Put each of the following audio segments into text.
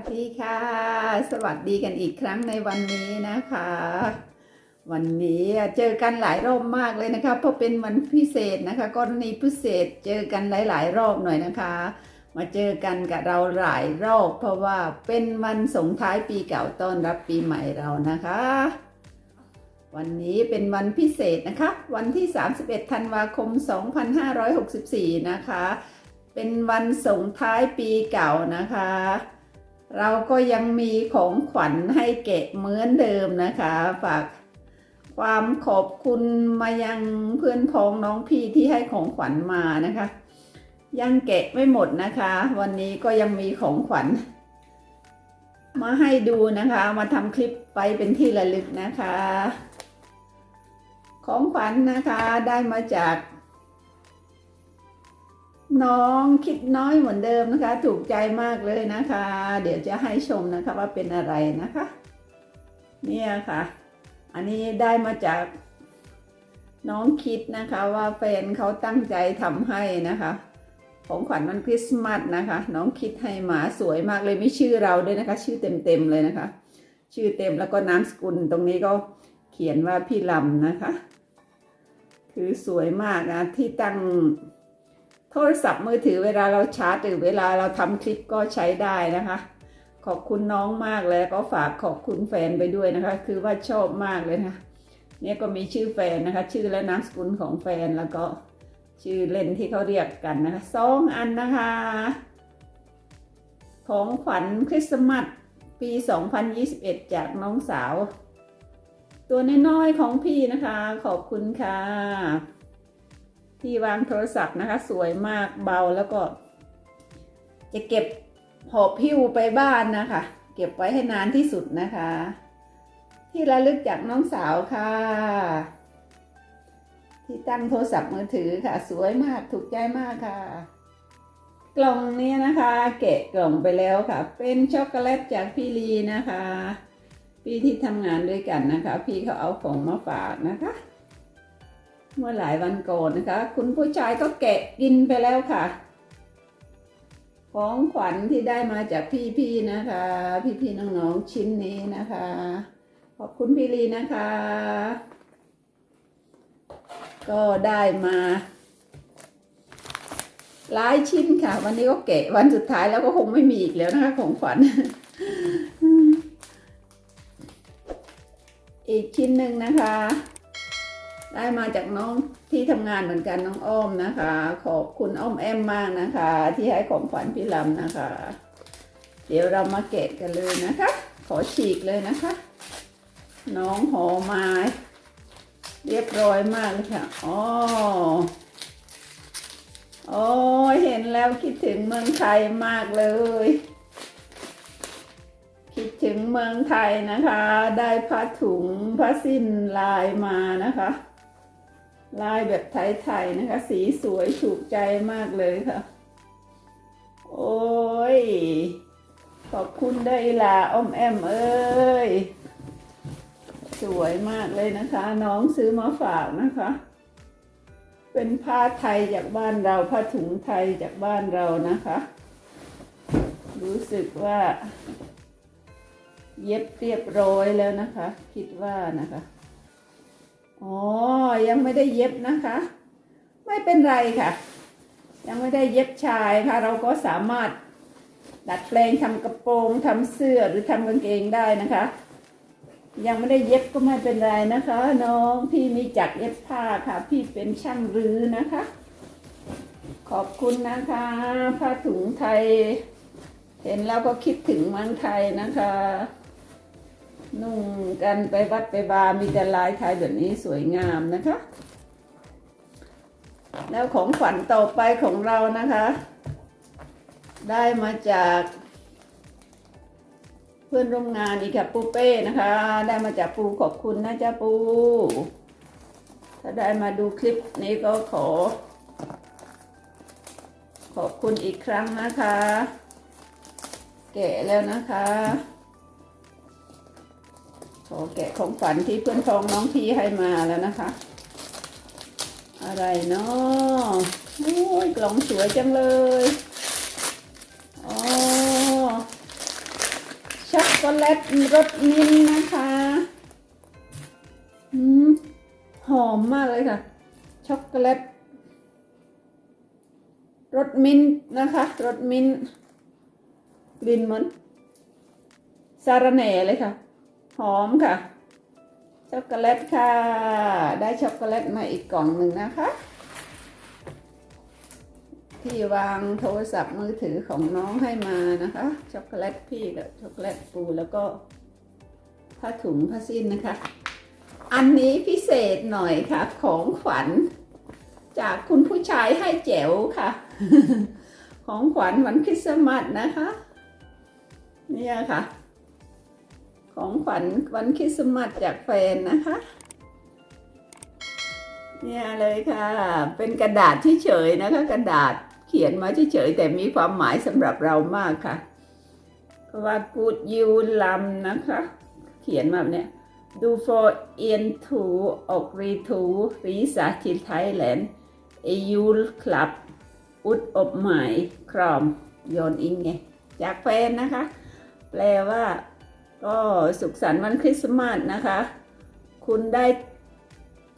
วัสดีค่ะ สวัสดีกันอีกครั้งในวันนี้นะคะ วันนี้เจอกันหลายรอบมากเลยนะคะเพราะเป็นวันพิเศษนะคะกรณีพิเศษเจอกันหลาย ๆ รอบหน่อยนะคะ มาเจอกันกับเราหลายรอบ เพราะว่าเป็นวันส่งท้ายปีเก่าต้อนรับปีใหม่เรานะคะ วันนี้เป็นวันพิเศษนะคะ วันที่ 31 ธันวาคม 2564 นะคะ เป็นวันส่งท้ายปีเก่านะคะ เราก็ยังมีของขวัญให้เกะเหมือนเดิมนะคะ ฝากความขอบคุณมายังเพื่อนพ้องน้องพี่ที่ให้ของขวัญมานะคะ ยังเกะไม่หมดนะคะ วันนี้ก็ยังมีของขวัญ มาให้ดูนะคะ มาทำคลิปไปเป็นที่ระลึกนะคะ ของขวัญนะคะได้มาจาก น้องคิดน้อยเหมือนเดิมนะคะ ถูกใจมากเลยนะคะ เดี๋ยวจะให้ชมนะคะว่าเป็นอะไรนะคะ เนี่ยค่ะ อันนี้ได้มาจากน้องคิดนะคะว่าแฟนเขาตั้งใจทำให้นะคะของขวัญวันคริสต์มาสนะคะ น้องคิดให้มาสวยมากเลยไม่ชื่อเราด้วยนะคะ ชื่อเต็มๆเลยนะคะ ชื่อเต็มแล้วก็นามสกุลตรงนี้ก็เขียนว่าพี่ลำนะคะ คือสวยมากนะที่ตั้ง โทรศัพท์มือถือเวลาเราชาร์จหรือเวลาเราทำคลิปก็ใช้ได้นะคะ ขอบคุณน้องมากเลยก็ฝากขอบคุณแฟนไปด้วยนะคะ คือว่าชอบมากเลยนะคะเนี่ยก็มีชื่อแฟนนะคะ ชื่อและนามสกุลของแฟนแล้วก็ชื่อเล่นที่เขาเรียกกันนะคะสองอันนะคะ ของขวัญคริสต์มาสปี 2021 จากน้องสาว ตัวน้อยๆของพี่นะคะ ขอบคุณค่ะ ที่วางโทรศัพท์นะคะ สวยมากเบาแล้วก็ จะเก็บหอบพิ้วไปบ้านนะคะ เก็บไว้ให้นานที่สุดนะคะ ที่ระลึกจากน้องสาวค่ะ ที่ตั้งโทรศัพท์มือถือค่ะ สวยมากถูกใจมากค่ะ กล่องนี้นะคะ แกะกล่องไปแล้วค่ะ เป็นช็อกโกแลตจากพี่ลีนะคะ พี่ที่ทำงานด้วยกันนะคะ พี่เขาเอาของมาฝากนะคะ เมื่อหลายวันก่อนนะคะ คุณผู้ชายก็แกะกินไปแล้วค่ะ ของขวัญที่ได้มาจากพี่ๆนะคะ พี่ๆน้องๆชิ้นนี้นะคะ ขอบคุณพี่ลีนะคะ ก็ได้มาหลายชิ้นค่ะ วันนี้ก็แกะวันสุดท้ายแล้วก็คงไม่มีอีกแล้วนะคะ ของขวัญอีกชิ้นหนึ่งนะคะ ได้มาจากน้องที่ทำงานเหมือนกันน้องอ้อมนะคะ ขอบคุณอ้อมแอมมากนะคะ ที่ให้ของขวัญพี่ลำนะคะ เดี๋ยวเรามาแกะกันเลยนะคะ ขอฉีกเลยนะคะ น้องหอไม้เรียบร้อยมากเลยค่ะอ๋อโอ้เห็นแล้วคิดถึงเมืองไทยมากเลย คิดถึงเมืองไทยนะคะ ได้ผ้าถุงผ้าสิ้นลายมานะคะ ลายแบบไทยๆนะคะ สีสวยถูกใจมากเลยค่ะ โอ้ย ขอบคุณได้ลาอ้อมแอมเอ้ย สวยมากเลยนะคะ น้องซื้อมาฝากนะคะ เป็นผ้าไทยจากบ้านเราผ้าถุงไทยจากบ้านเรานะคะ รู้สึกว่า เย็บเรียบร้อยแล้วนะคะ คิดว่านะคะ อ๋อ ยังไม่ได้เย็บนะคะ ไม่เป็นไรค่ะ ยังไม่ได้เย็บชายค่ะ เราก็สามารถดัดแปลงทำกระโปรงทำเสื้อหรือทำกางเกงได้นะคะ ยังไม่ได้เย็บก็ไม่เป็นไรนะคะ น้องพี่มีจักเย็บผ้าค่ะ พี่เป็นช่างรื้อนะคะ ขอบคุณนะคะผ้าถุงไทย เห็นแล้วก็คิดถึงเมืองไทยนะคะ นุ่งกันไปวัดไปบารมีแต่ลายไทยแบบนี้สวยงามนะคะ แล้วของขวัญต่อไปของเรานะคะ ได้มาจาก เพื่อนร่วมงานอีกค่ะปูเป้นะคะ ได้มาจากปูขอบคุณนะจ๊ะปู ถ้าได้มาดูคลิปนี้ก็ขอ ขอบคุณอีกครั้งนะคะ แกะแล้วนะคะ ขอแกะของขวัญที่เพื่อนพ้องน้องพี่ให้มาแล้วนะคะ อะไรเนาะโอ้ยกล่องสวยจังเลยอ๋อช็อกโกแลตรสมิ้นท์นะคะอืมหอมมากเลยค่ะ ช็อกโกแลตรสมิ้นท์นะคะรสมิ้นท์กลิ่นเหมือนซาระแหน่เลยค่ะ หอมค่ะ ช็อกโกแลตค่ะ ได้ช็อกโกแลตมาอีกกล่องหนึ่งนะคะ ที่วางโทรศัพท์มือถือของน้องให้มานะคะ ช็อกโกแลตพี่กับช็อกโกแลตปูแล้วก็ผ้าถุงผ้าสิ้นนะคะ อันนี้พิเศษหน่อยค่ะ ของขวัญ จากคุณผู้ชายให้แจ๋วค่ะ ของขวัญวันคริสต์มาสนะคะ เนี่ยค่ะ ของขวัญวันคริสต์มาสจากแฟนนะคะ เนี่ยเลยค่ะ เป็นกระดาษที่เฉยๆนะคะ กระดาษเขียนมาเฉยๆแต่มีความหมายสำหรับเรามากค่ะ ว่า good you ลำนะคะ เขียนมาแบบเนี้ยดู for in to ออกรีทูรีสาทิไทยแลนด์เอยูคลับ อุดอบหมายครอมโยนอิงไงจากแฟนนะคะ แปลว่า ก็สุขสันต์วันคริสต์มาสนะคะ คุณได้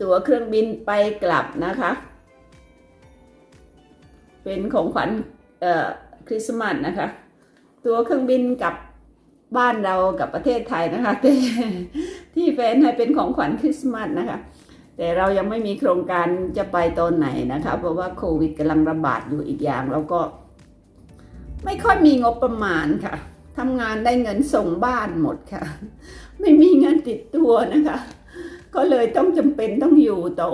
ตั๋วเครื่องบินไปกลับนะคะ เป็นของขวัญเอ่อคริสต์มาสนะคะ ตั๋วเครื่องบินกลับบ้านเรากับประเทศไทยนะคะที่แฟนให้เป็นของขวัญคริสต์มาสนะคะ แต่เรายังไม่มีโครงการจะไปตอนไหนนะคะ เพราะว่าโควิดกำลังระบาดอยู่อีกอย่างแล้วก็ ไม่ค่อยมีงบประมาณค่ะ ทำงานได้เงินส่งบ้านหมดค่ะ ไม่มีเงินติดตัวนะคะ ก็เลยต้องจำเป็นต้องอยู่ต่อ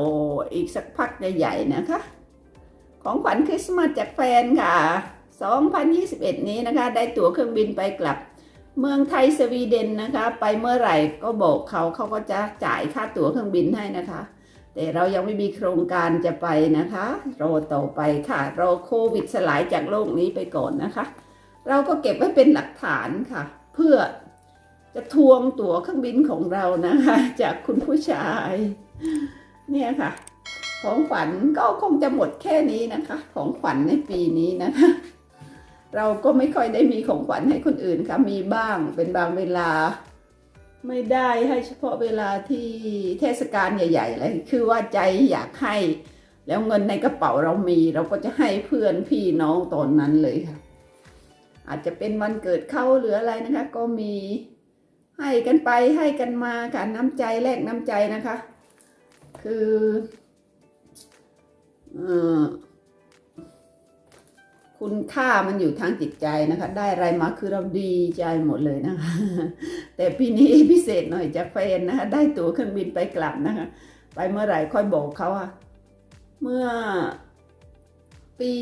อีกสักพักใหญ่ๆนะคะ ของขวัญคริสต์มาสจากแฟนค่ะ 2021 นี้นะคะ ได้ตั๋วเครื่องบินไปกลับ เมืองไทยสวีเดนนะคะ ไปเมื่อไหร่ก็บอกเขาเขาก็จะจ่ายค่าตั๋วเครื่องบินให้นะคะ แต่เรายังไม่มีโครงการจะไปนะคะ รอต่อไปค่ะรอโควิดสลายจากโลกนี้ไปก่อนนะคะ เราก็เก็บไว้เป็นหลักฐานค่ะ เพื่อจะทวงตั๋วเครื่องบินของเรานะคะ จากคุณผู้ชาย เนี่ยค่ะ ของขวัญก็คงจะหมดแค่นี้นะคะ ของขวัญในปีนี้นะคะ เราก็ไม่ค่อยได้มีของขวัญให้คนอื่นค่ะ มีบ้างเป็นบางเวลา ไม่ได้ให้เฉพาะเวลาที่เทศกาลใหญ่ๆเลยคือว่าใจอยากให้ แล้วเงินในกระเป๋าเรามี เราก็จะให้เพื่อนพี่น้องตอนนั้นเลยค่ะ อาจจะเป็นวันเกิดเข้าหรืออะไรนะคะ ก็มีให้กันไปให้กันมาค่ะน้ำใจแลกน้ำใจนะคะ คือเออคุณค่ามันอยู่ทางจิตใจนะคะ ได้อะไรมาคือเราดีใจหมดเลยนะคะ แต่ปีนี้พิเศษหน่อยจากแฟนนะคะ ได้ตั๋วเครื่องบินไปกลับนะคะ ไปเมื่อไหร่ค่อยบอกเขาอะเมื่อปี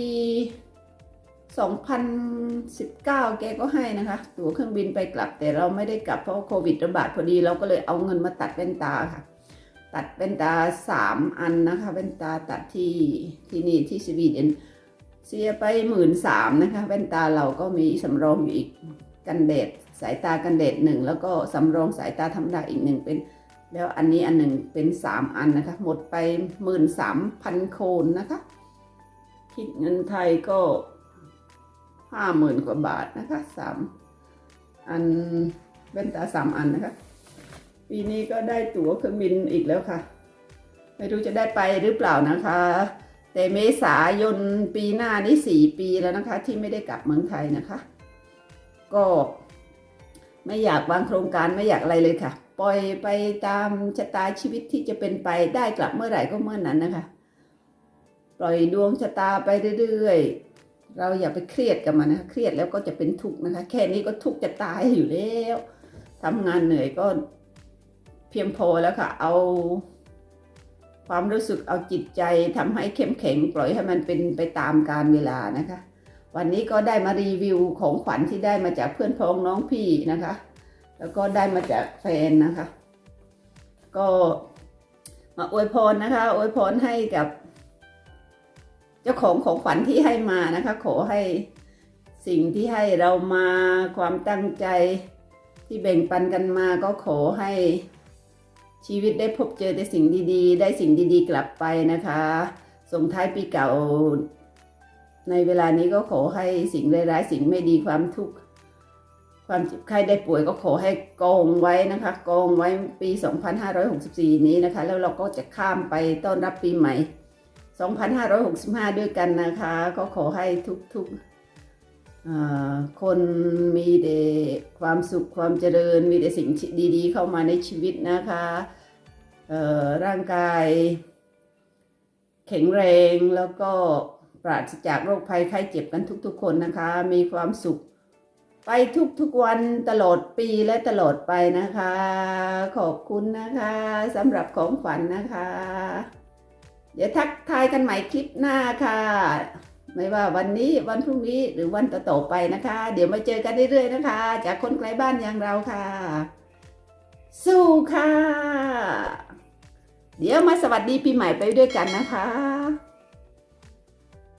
2019 แกก็ให้นะคะ ตั๋วเครื่องบินไปกลับ แต่เราไม่ได้กลับเพราะโควิดระบาดพอดีเราก็เลยเอาเงินมาตัดแว่นตาค่ะ ตัดแว่นตาสามอันนะคะแว่นตาตัดที่ที่นี่ที่สวีเดนเสียไปหมื่นสามนะคะแว่นตาเราก็มีสำรองอยู่อีกกันแดดสายตากันแดดหนึ่งแล้วก็สำรองสายตาธรรมดาอีกหนึ่งเป็น แล้วอันนี้อันหนึ่งเป็นสามอันนะคะ หมดไปหมื่นสามพันโคนนะคะ คิดเงินไทยก็ ห้าหมื่นกว่าบาทนะคะสามอันแว่นตาสามอันนะคะ ปีนี้ก็ได้ตั๋วเครื่องบินอีกแล้วค่ะ ไม่รู้จะได้ไปหรือเปล่านะคะ แต่เมษายนปีหน้านี่สี่ปีแล้วนะคะ ที่ไม่ได้กลับเมืองไทยนะคะ ก็ไม่อยากวางโครงการไม่อยากอะไรเลยค่ะ ปล่อยไปตามชะตาชีวิตที่จะเป็นไปได้กลับเมื่อไหร่ก็เมื่อนั้นนะคะ ปล่อยดวงชะตาไปเรื่อยๆ เราอย่าไปเครียดกับมันนะคะเครียดแล้วก็จะเป็นทุกข์นะคะ แค่นี้ก็ทุกข์จะตายอยู่แล้วทำงานเหนื่อยก็เพียงพอแล้วค่ะ เอา ความรู้สึกเอาจิตใจทำให้เข้มแข็ง ปล่อยให้มันเป็นไปตามกาลเวลานะคะ วันนี้ก็ได้มารีวิวของขวัญที่ได้มาจากเพื่อนพ้องน้องพี่นะคะ แล้วก็ได้มาจากแฟนนะคะ ก็มาอวยพรนะคะ อวยพรให้กับ เจ้าของของขวัญที่ให้มานะคะ ขอให้สิ่งที่ให้เรามาความตั้งใจที่แบ่งปันกันมาก็ขอให้ชีวิตได้พบเจอแต่สิ่งดีๆ ได้สิ่งดีๆ กลับไปนะคะส่งท้ายปีเก่า ในเวลานี้ก็ขอให้สิ่งร้ายๆสิ่งไม่ดีความทุกข์ความเจ็บไข้ได้ป่วยก็ขอให้กองไว้นะคะกองไว้ปี 2564 นี้นะคะ แล้วเราก็จะข้ามไปต้อนรับปีใหม่ 2565 ด้วยกันนะคะ ก็ขอให้ทุกๆคนมีแต่ความสุขความเจริญ มีแต่สิ่งดีๆ เข้ามาในชีวิตนะคะร่างกาย แข็งแรงแล้วก็ปราศจากโรคภัยไข้เจ็บกันทุกๆ คนนะคะ มีความสุขไปทุกๆวันตลอดปีและตลอดไปนะคะ ขอบคุณนะคะสำหรับของขวัญนะคะ เดี๋ยวทักทายกันใหม่คลิปหน้าค่ะ ไม่ว่าวันนี้วันพรุ่งนี้หรือวันต่อๆไปนะคะ เดี๋ยวมาเจอกันเรื่อยๆนะคะ จากคนไกลบ้านอย่างเราค่ะ สู้ค่ะ เดี๋ยวมาสวัสดีปีใหม่ไปด้วยกันนะคะ